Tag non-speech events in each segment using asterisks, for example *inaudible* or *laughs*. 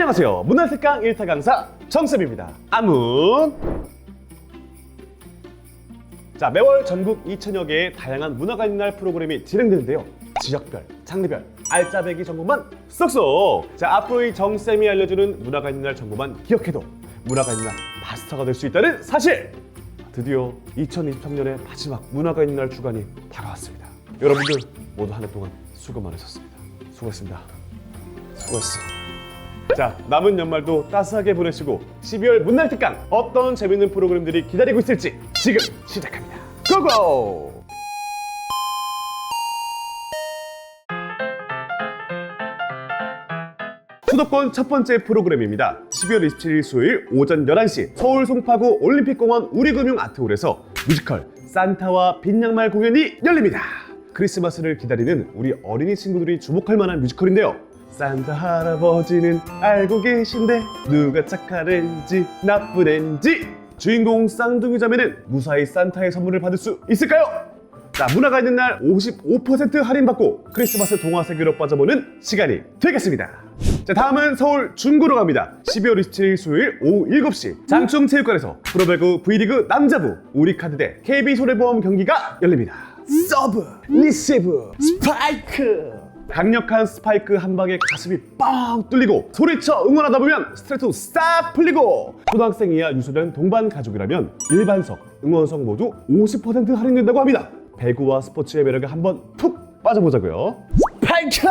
안녕하세요. 문화특강 1타 강사 정쌤입니다. 아문. 자, 매월 전국 2천여 개의 다양한 문화가 있는 날 프로그램이 진행되는데요. 지역별, 장르별, 알짜배기 정보만 쏙쏙! 자, 앞으로 이 정쌤이 알려주는 문화가 있는 날 정보만 기억해도 문화가 있는 날 마스터가 될 수 있다는 사실! 드디어 2023년의 마지막 문화가 있는 날 주간이 다가왔습니다. 여러분들 모두 한 해 동안 수고 많으셨습니다. 수고했습니다. 수고했어. 자, 남은 연말도 따스하게 보내시고 12월 문날 특강 어떤 재밌는 프로그램들이 기다리고 있을지 지금 시작합니다. 고고! 수도권 첫 번째 프로그램입니다. 12월 27일 수요일 오전 11시 서울 송파구 올림픽공원 우리금융 아트홀에서 뮤지컬 산타와 빈 양말 공연이 열립니다. 크리스마스를 기다리는 우리 어린이 친구들이 주목할 만한 뮤지컬인데요. 산타 할아버지는 알고 계신데 누가 착한 앤지 나쁜 앤지 주인공 쌍둥이 자매는 무사히 산타의 선물을 받을 수 있을까요? 자, 문화가 있는 날 55% 할인받고 크리스마스 동화 세계로 빠져보는 시간이 되겠습니다. 자, 다음은 서울 중구로 갑니다. 12월 27일 수요일 오후 7시 장충체육관에서 프로배구 V리그 남자부 우리카드 대 KB손해보험 경기가 열립니다. 서브, 리시브, 스파이크 강력한 스파이크 한 방에 가슴이 뻥 뚫리고 소리쳐 응원하다 보면 스트레스 싹 풀리고 초등학생 이하 유소년 동반 가족이라면 일반석, 응원석 모두 50% 할인된다고 합니다. 배구와 스포츠의 매력에 한번 푹 빠져보자고요. 스파이크!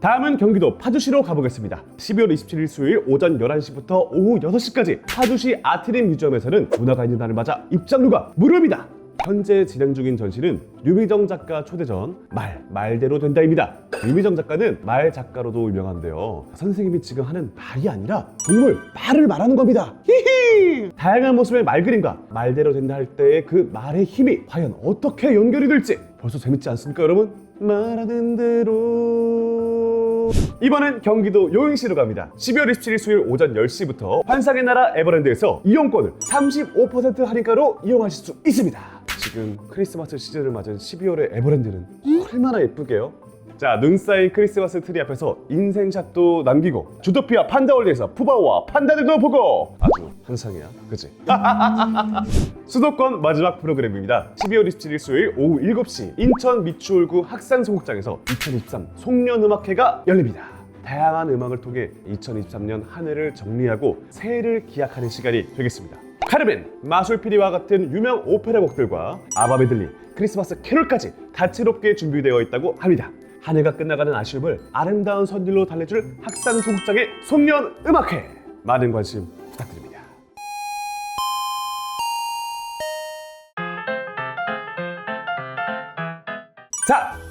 다음은 경기도 파주시로 가보겠습니다. 12월 27일 수요일 오전 11시부터 오후 6시까지 파주시 아트림 뮤지엄에서는 문화가 있는 날을 맞아 입장료가 무료입니다. 현재 진행 중인 전시는 유미정 작가 초대전 말, 말대로 된다입니다. 유미정 작가는 말 작가로도 유명한데요. 선생님이 지금 하는 말이 아니라 동물, 말을 말하는 겁니다. 히히! 다양한 모습의 말 그림과 말대로 된다 할 때의 그 말의 힘이 과연 어떻게 연결이 될지 벌써 재밌지 않습니까, 여러분? 말하는 대로 이번엔 경기도 요행시로 갑니다. 12월 27일 수요일 오전 10시부터 환상의 나라 에버랜드에서 이용권을 35% 할인가로 이용하실 수 있습니다. 지금 크리스마스 시즌을 맞은 12월의 에버랜드는 얼마나 예쁘게요? 자, 눈 쌓인 크리스마스 트리 앞에서 인생샷도 남기고 주토피아 판다월드에서 푸바오와 판다들도 보고 아주 환상이야, 그치? *laughs* 수도권 마지막 프로그램입니다. 12월 27일 수요일 오후 7시 인천 미추홀구 학산소극장에서 2023 송년음악회가 열립니다. 다양한 음악을 통해 2023년 한 해를 정리하고 새해를 기약하는 시간이 되겠습니다. 카르멘, 마술피리와 같은 유명 오페라 곡들과 아바 메들리, 크리스마스 캐롤까지 다채롭게 준비되어 있다고 합니다. 한 해가 끝나가는 아쉬움을 아름다운 선율로 달래줄 학산소극장의 송년 음악회 많은 관심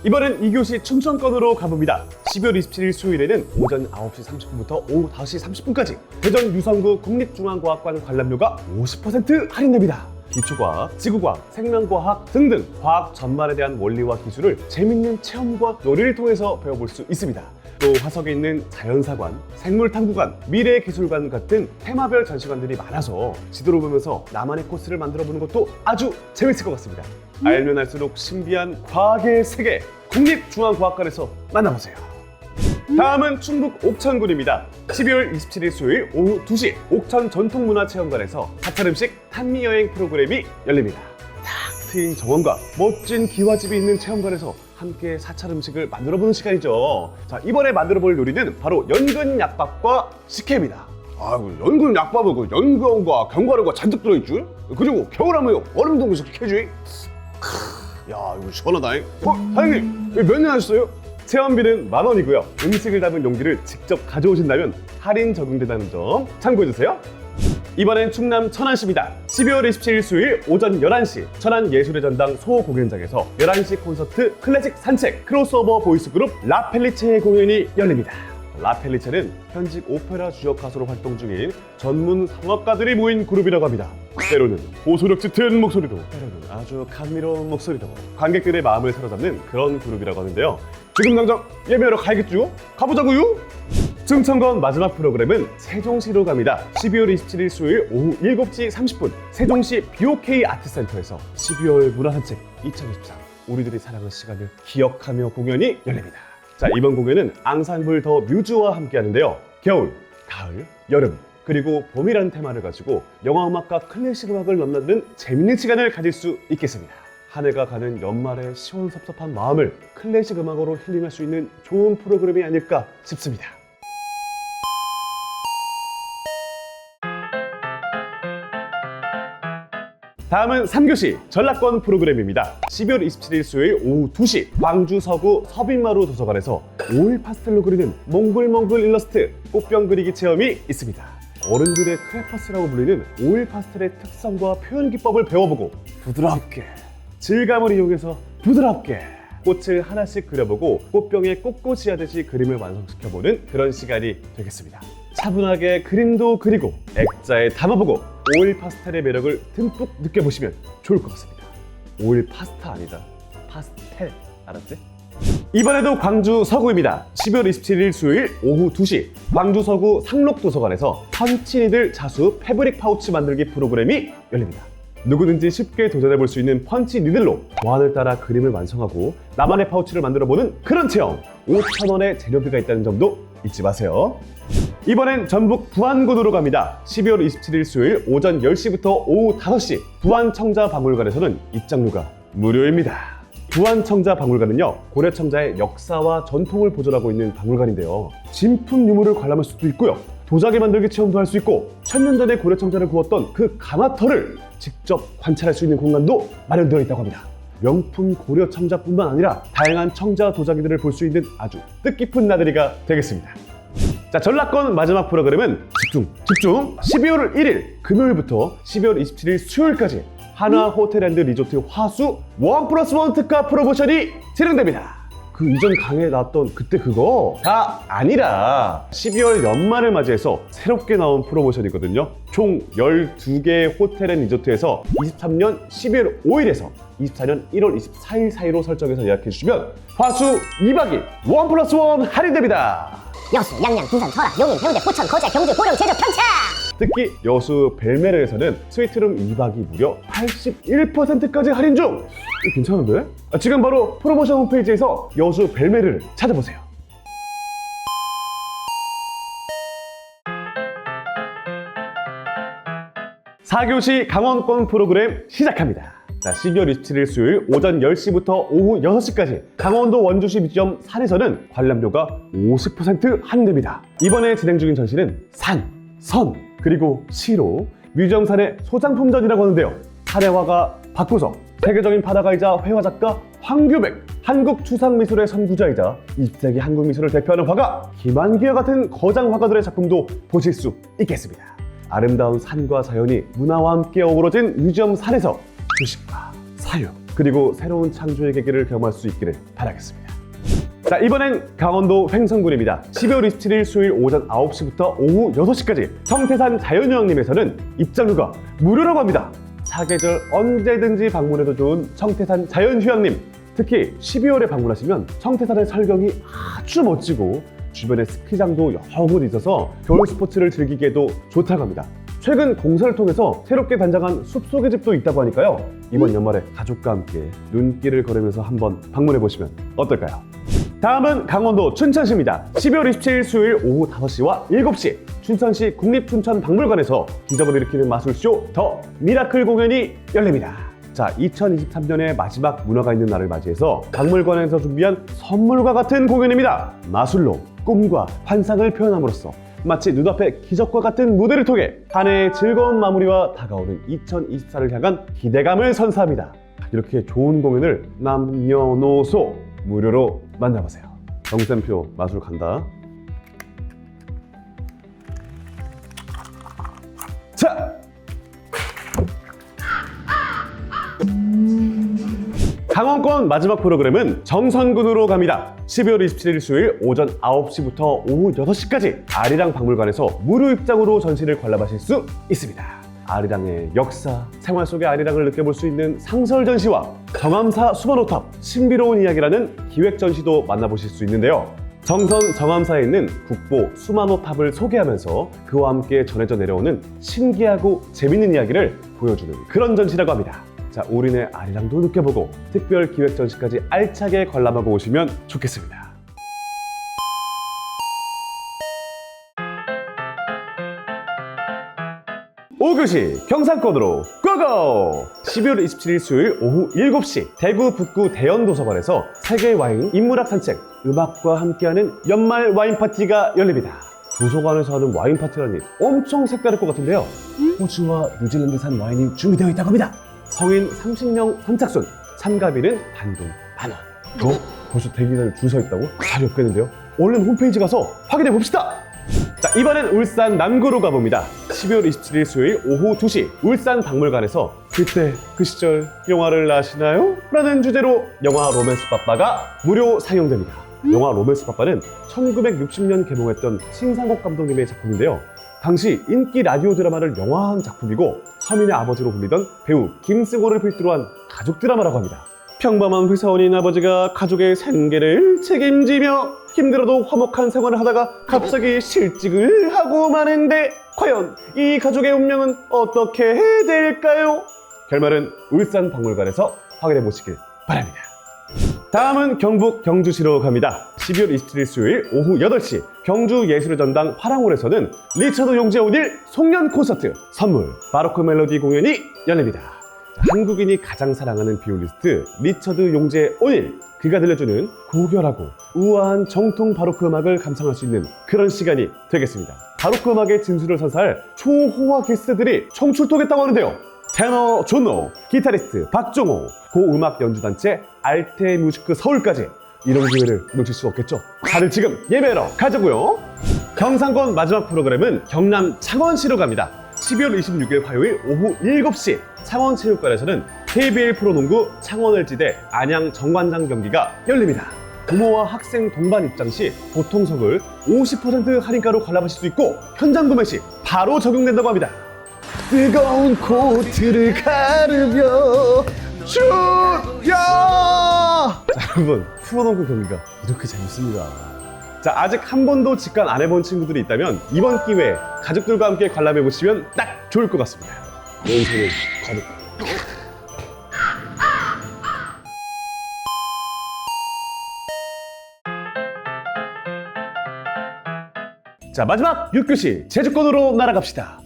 이번엔 2교시 충청권으로 가봅니다. 12월 27일 수요일에는 오전 9시 30분부터 오후 5시 30분까지 대전 유성구 국립중앙과학관 관람료가 50% 할인됩니다. 기초과학, 지구과학, 생명과학 등등 과학 전반에 대한 원리와 기술을 재밌는 체험과 놀이를 통해서 배워볼 수 있습니다. 또 화석에 있는 자연사관, 생물탐구관, 미래 기술관 같은 테마별 전시관들이 많아서 지도를 보면서 나만의 코스를 만들어 보는 것도 아주 재밌을 것 같습니다. 알면 알수록 신비한 과학의 세계 국립중앙과학관에서 만나보세요. 다음은 충북 옥천군입니다. 12월 27일 수요일 오후 2시 옥천 전통문화체험관에서 사찰 음식 탄미 여행 프로그램이 열립니다. 탁 트인 정원과 멋진 기와집이 있는 체험관에서 함께 사찰 음식을 만들어 보는 시간이죠. 자 이번에 만들어 볼 요리는 바로 연근 약밥과 식혜입니다. 아이고 연근 약밥은 그 연근과 견과류가 잔뜩 들어있지. 그리고 겨울하면 얼음 동수 식혜지. 크, 야 이거 시원하다. 어 사장님 몇년 하셨어요? 체험비는 만 원이고요. 음식을 담은 용기를 직접 가져오신다면 할인 적용된다는 점 참고해주세요. 이번엔 충남 천안시입니다. 12월 27일 수요일 오전 11시 천안 예술의 전당 소공연장에서 11시 콘서트 클래식 산책 크로스오버 보이스 그룹 라펠리체의 공연이 열립니다. 라펠리체는 현직 오페라 주역 가수로 활동 중인 전문 성악가들이 모인 그룹이라고 합니다. 때로는 고소력 짙은 목소리도 때로는 아주 감미로운 목소리도 관객들의 마음을 사로잡는 그런 그룹이라고 하는데요. 지금 당장 예매하러 가야겠죠? 가보자고요! 충청권 마지막 프로그램은 세종시로 갑니다. 12월 27일 수요일 오후 7시 30분 세종시 BOK 아트센터에서 12월 문화산책 2023 우리들이 사랑한 시간을 기억하며 공연이 열립니다. 자 이번 공연은 앙상블 더 뮤즈와 함께 하는데요. 겨울, 가을, 여름, 그리고 봄이라는 테마를 가지고 영화 음악과 클래식 음악을 넘나드는 재밌는 시간을 가질 수 있겠습니다. 한 해가 가는 연말의 시원섭섭한 마음을 클래식 음악으로 힐링할 수 있는 좋은 프로그램이 아닐까 싶습니다. 다음은 3교시 전락권 프로그램입니다. 12월 27일 수요일 오후 2시 광주 서구 서빈마루 도서관에서 오일 파스텔로 그리는 몽글몽글 일러스트 꽃병 그리기 체험이 있습니다. 어른들의 크레파스라고 불리는 오일 파스텔의 특성과 표현 기법을 배워보고 부드럽게 질감을 이용해서 부드럽게 꽃을 하나씩 그려보고 꽃병에 꽃꽂이 하듯이 그림을 완성시켜보는 그런 시간이 되겠습니다. 차분하게 그림도 그리고 액자에 담아보고 오일 파스텔의 매력을 듬뿍 느껴보시면 좋을 것 같습니다. 오일 파스타 아니다. 파스텔. 알았지? 이번에도 광주 서구입니다. 12월 27일 수요일 오후 2시 광주 서구 상록도서관에서 펀치니들 자수 패브릭 파우치 만들기 프로그램이 열립니다. 누구든지 쉽게 도전해 볼 수 있는 펀치 니들로 도안을 따라 그림을 완성하고 나만의 파우치를 만들어 보는 그런 체험 5,000원의 재료비가 있다는 점도 잊지 마세요 이번엔 전북 부안군으로 갑니다 12월 27일 수요일 오전 10시부터 오후 5시 부안청자박물관에서는 입장료가 무료입니다 부안청자 박물관은요 고려청자의 역사와 전통을 보존하고 있는 박물관인데요. 진품 유물을 관람할 수도 있고요. 도자기 만들기 체험도 할 수 있고 천년 전에 고려청자를 구웠던 그 가마터를 직접 관찰할 수 있는 공간도 마련되어 있다고 합니다. 명품 고려 청자뿐만 아니라 다양한 청자 도자기들을 볼 수 있는 아주 뜻깊은 나들이가 되겠습니다. 자, 전락권 마지막 프로그램은 집중, 집중! 12월 1일 금요일부터 12월 27일 수요일까지 하나 호텔앤드 리조트 화수 원 플러스 원 특가 프로모션이 진행됩니다. 그 이전 강의에 나왔던 그때 그거가 아니라 12월 연말을 맞이해서 새롭게 나온 프로모션이거든요. 총 12개의 호텔 앤 리조트에서 23년 12월 5일에서 24년 1월 24일 사이로 설정해서 예약해 주시면 화수 2박 2일 원 플러스 원 할인됩니다. 여수, 양양, 부산, 설악, 용인, 해운대, 부천, 거제, 경주, 보령, 제주, 평창! 특히 여수 벨메르에서는 스위트룸 2박이 무려 81%까지 할인 중! 괜찮은데? 아, 지금 바로 프로모션 홈페이지에서 여수 벨메르를 찾아보세요. 사교시 강원권 프로그램 시작합니다. 자, 12월 27일 수요일 오전 10시부터 오후 6시까지 강원도 원주시 뮤지엄 산에서는 관람료가 50% 할인됩니다. 이번에 진행 중인 전시는 산, 선, 그리고 시로 뮤지엄 산의 소장품전이라고 하는데요. 산해화가 박구석, 세계적인 파다가이자 회화 작가 황규백, 한국 추상미술의 선구자이자 20세기 한국 미술을 대표하는 화가 김한기와 같은 거장 화가들의 작품도 보실 수 있겠습니다. 아름다운 산과 자연이 문화와 함께 어우러진 뮤지엄 산에서 주식과 사유 그리고 새로운 창조의 계기를 경험할 수 있기를 바라겠습니다. 자 이번엔 강원도 횡성군입니다. 12월 27일 수요일 오전 9시부터 오후 6시까지 성태산 자연휴양림에서는 입장료가 무료라고 합니다. 사계절 언제든지 방문해도 좋은 청태산 자연휴양림 특히 12월에 방문하시면 청태산의 설경이 아주 멋지고 주변에 스키장도 여러 곳 있어서 겨울 스포츠를 즐기기에도 좋다고 합니다. 최근 공사를 통해서 새롭게 단장한 숲속의 집도 있다고 하니까요. 이번 연말에 가족과 함께 눈길을 걸으면서 한번 방문해 보시면 어떨까요? 다음은 강원도 춘천시입니다. 12월 27일 수요일 오후 5시와 7시 춘천시 국립춘천박물관에서 기적을 일으키는 마술쇼 더 미라클 공연이 열립니다. 자, 2023년의 마지막 문화가 있는 날을 맞이해서 박물관에서 준비한 선물과 같은 공연입니다. 마술로 꿈과 환상을 표현함으로써 마치 눈앞에 기적과 같은 무대를 통해 한 해의 즐거운 마무리와 다가오는 2024를 향한 기대감을 선사합니다. 이렇게 좋은 공연을 남녀노소 무료로 만나보세요. 정샘표 마술 간다. 자! 강원권 마지막 프로그램은 정선군으로 갑니다. 12월 27일 수요일 오전 9시부터 오후 6시까지 아리랑 박물관에서 무료 입장으로 전시를 관람하실 수 있습니다. 아리랑의 역사, 생활 속의 아리랑을 느껴볼 수 있는 상설 전시와 정암사 수번호탑, 신비로운 이야기라는 기획 전시도 만나보실 수 있는데요. 정선 정암사에 있는 국보 수만호탑을 소개하면서 그와 함께 전해져 내려오는 신기하고 재밌는 이야기를 보여주는 그런 전시라고 합니다. 자, 우리네 아리랑도 느껴보고 특별 기획 전시까지 알차게 관람하고 오시면 좋겠습니다. 서울시 경상권으로 고고! 12월 27일 수요일 오후 7시 대구 북구 대연도서관에서 세계 와인 인문학 산책 음악과 함께하는 연말 와인 파티가 열립니다. 도서관에서 하는 와인 파티라니 엄청 색다를 것 같은데요. 호주와 뉴질랜드산 와인이 준비되어 있다고 합니다. 성인 30명 선착순, 참가비는 단돈 만 원. 어? 벌써 대기자를 줄서 있다고? 자리 없겠는데요? 얼른 홈페이지 가서 확인해 봅시다. 자, 이번엔 울산 남구로 가봅니다. 12월 27일 수요일 오후 2시 울산 박물관에서 그때 그 시절 영화를 아시나요? 라는 주제로 영화 로맨스 빠빠가 무료 상영됩니다. 영화 로맨스 빠빠는 1960년 개봉했던 신상옥 감독님의 작품인데요. 당시 인기 라디오 드라마를 영화한 작품이고 서민의 아버지로 불리던 배우 김승호를 필두로 한 가족 드라마라고 합니다. 평범한 회사원인 아버지가 가족의 생계를 책임지며 힘들어도 화목한 생활을 하다가 갑자기 실직을 하고 마는데 과연 이 가족의 운명은 어떻게 될까요? 결말은 울산 박물관에서 확인해 보시길 바랍니다. 다음은 경북 경주시로 갑니다. 12월 27일 수요일 오후 8시 경주 예술의 전당 화랑홀에서는 리처드 용재 오닐 송년 콘서트 선물 바로크 멜로디 공연이 열립니다. 한국인이 가장 사랑하는 비올리스트 리처드 용재 오닐 그가 들려주는 고결하고 우아한 정통 바로크 음악을 감상할 수 있는 그런 시간이 되겠습니다. 바로크 음악의 진수를 선사할 초호화 게스트들이 총출동했다고 하는데요. 테너 존노, 기타리스트 박종호, 고음악 연주단체 알테 뮤지크 서울까지 이런 기회를 놓칠 수 없겠죠. 다들 지금 예매하러 가자고요. 경상권 마지막 프로그램은 경남 창원시로 갑니다. 12월 26일 화요일 오후 7시 창원체육관에서는 KBL 프로농구 창원을지대 안양 정관장 경기가 열립니다. 부모와 학생 동반 입장 시 보통석을 50% 할인가로 관람하실 수 있고 현장 구매 시 바로 적용된다고 합니다. 뜨거운 코트를 가르며 슛야! 자, 여러분 프로농구 경기가 이렇게 재밌습니다. 자 아직 한 번도 직관 안 해본 친구들이 있다면 이번 기회에 가족들과 함께 관람해 보시면 딱 좋을 것 같습니다. 여기서는 가족. 자 마지막 6교시 제주권으로 날아갑시다.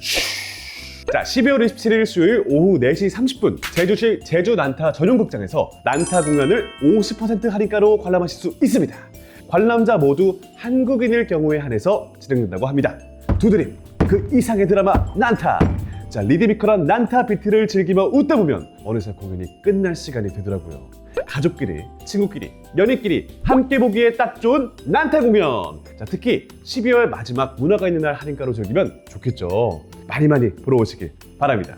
자, 12월 27일 수요일 오후 4시 30분 제주시 제주 난타 전용극장에서 난타 공연을 50% 할인가로 관람하실 수 있습니다. 관람자 모두 한국인일 경우에 한해서 진행된다고 합니다. 두드림, 그 이상의 드라마 난타. 자, 리드미컬한 난타 비트를 즐기며 웃다 보면 어느새 공연이 끝날 시간이 되더라고요. 가족끼리, 친구끼리, 연인끼리 함께 보기에 딱 좋은 난타 공연. 자, 특히 12월 마지막 문화가 있는 날 할인가로 즐기면 좋겠죠. 많이 많이 보러 오시길 바랍니다.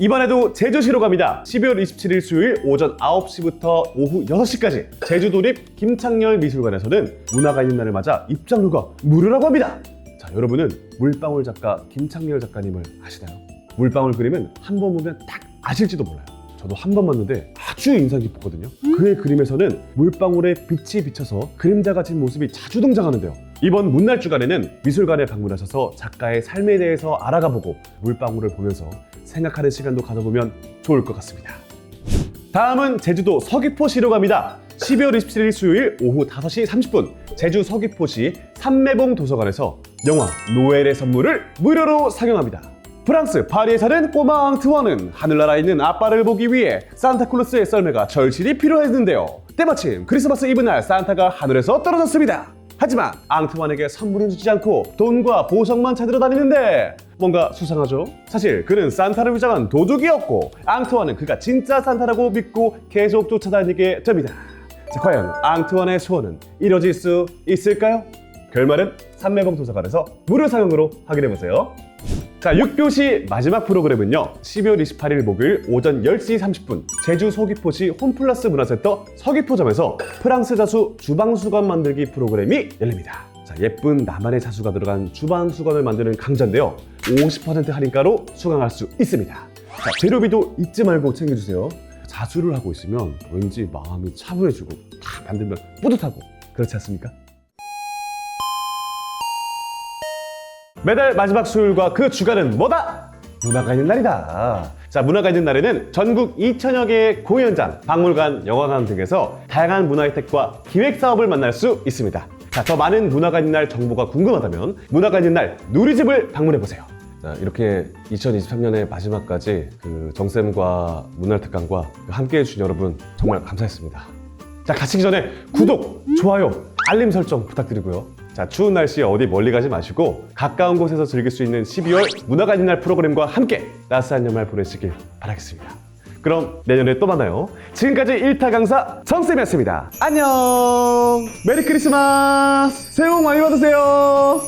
이번에도 제주시로 갑니다. 12월 27일 수요일 오전 9시부터 오후 6시까지 제주도립 김창렬 미술관에서는 문화가 있는 날을 맞아 입장료가 무료라고 합니다. 자, 여러분은 물방울 작가 김창렬 작가님을 아시나요? 물방울 그림은 한 번 보면 딱 아실지도 몰라요. 저도 한 번 봤는데 아주 인상 깊었거든요. 그의 그림에서는 물방울에 빛이 비쳐서 그림자가 진 모습이 자주 등장하는데요. 이번 문날 주간에는 미술관에 방문하셔서 작가의 삶에 대해서 알아가 보고 물방울을 보면서 생각하는 시간도 가져보면 좋을 것 같습니다. 다음은 제주도 서귀포시로 갑니다. 12월 27일 수요일 오후 5시 30분 제주 서귀포시 삼매봉 도서관에서 영화 노엘의 선물을 무료로 상영합니다. 프랑스 파리에 사는 꼬마 앙트와는 하늘나라에 있는 아빠를 보기 위해 산타클로스의 썰매가 절실히 필요했는데요. 때마침 크리스마스 이브날 산타가 하늘에서 떨어졌습니다. 하지만 앙트완에게 선물은 주지 않고 돈과 보석만 찾으러 다니는데 뭔가 수상하죠? 사실 그는 산타를 위장한 도둑이었고 앙트완은 그가 진짜 산타라고 믿고 계속 쫓아다니게 됩니다. 자, 과연 앙트완의 소원은 이뤄질 수 있을까요? 결말은 삼매봉 도서관에서 무료 상영으로 확인해보세요. 자, 6교시 마지막 프로그램은요. 12월 28일 목요일 오전 10시 30분 제주 서귀포시 홈플러스 문화센터 서귀포점에서 프랑스 자수 주방 수건 만들기 프로그램이 열립니다. 자, 예쁜 나만의 자수가 들어간 주방 수건을 만드는 강좌인데요. 50% 할인가로 수강할 수 있습니다. 자, 재료비도 잊지 말고 챙겨주세요. 자수를 하고 있으면 왠지 마음이 차분해지고 다 만들면 뿌듯하고 그렇지 않습니까? 매달 마지막 수요일과 그 주간은 뭐다? 문화가 있는 날이다. 자, 문화가 있는 날에는 전국 2천여 개의 공연장, 박물관, 영화관 등에서 다양한 문화 혜택과 기획 사업을 만날 수 있습니다. 자, 더 많은 문화가 있는 날 정보가 궁금하다면 문화가 있는 날 누리집을 방문해 보세요. 자, 이렇게 2023년의 마지막까지 그 정쌤과 문날 특강과 함께 해주신 여러분 정말 감사했습니다. 자, 가시기 전에 구독, 좋아요, 알림 설정 부탁드리고요. 자, 추운 날씨에 어디 멀리 가지 마시고 가까운 곳에서 즐길 수 있는 12월 문화가 있는 날 프로그램과 함께 따스한 연말 보내시길 바라겠습니다. 그럼 내년에 또 만나요. 지금까지 1타 강사 정쌤이었습니다. 안녕! 메리 크리스마스! 새해 복 많이 받으세요!